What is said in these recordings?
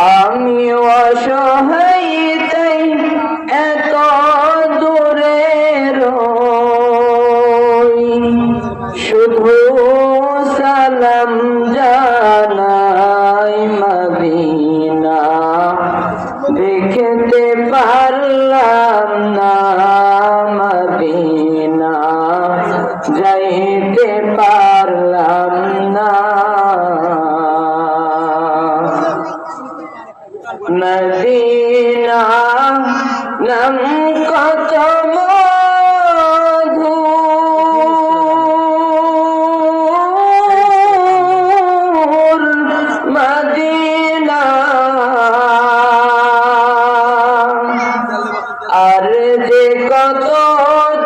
আমি অসহায় তাই এত দূরে শুধু সালাম জানাই মদিনা। দেখতে পারলাম না মদিনা। যাইতে নাম কত আর যে কত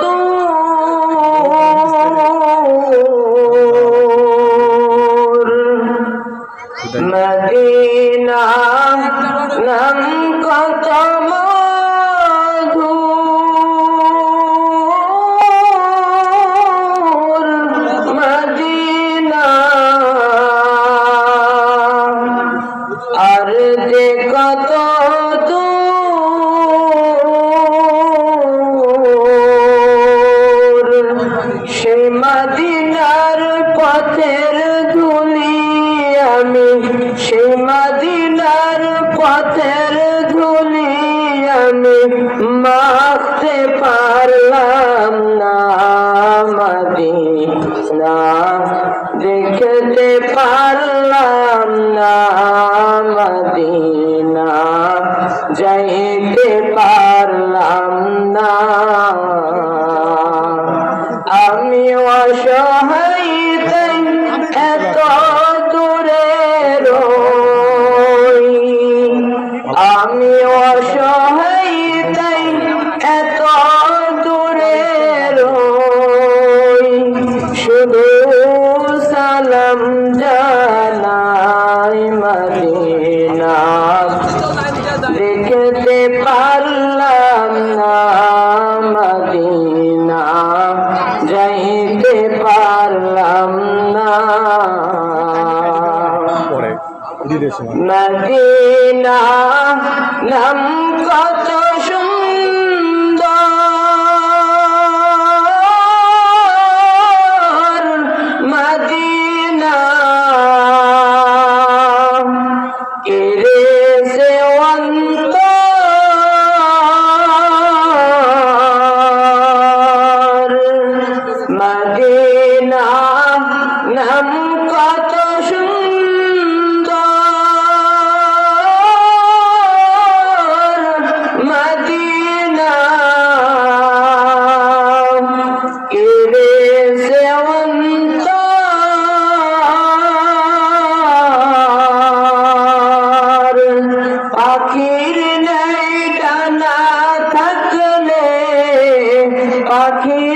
দূর। মদিনা। আর যে কত দূর, সে মদিনার পথের ধুলি আমি, সে পথের ধুলি আমি মাখতে পারলাম না, মদিনা দেখতে পারলাম না। মদিনা যাইতে পারলাম না। মদিনা দেখতে পারলাম না মদিনা। যাইতে পারলাম না। মদিনা নাম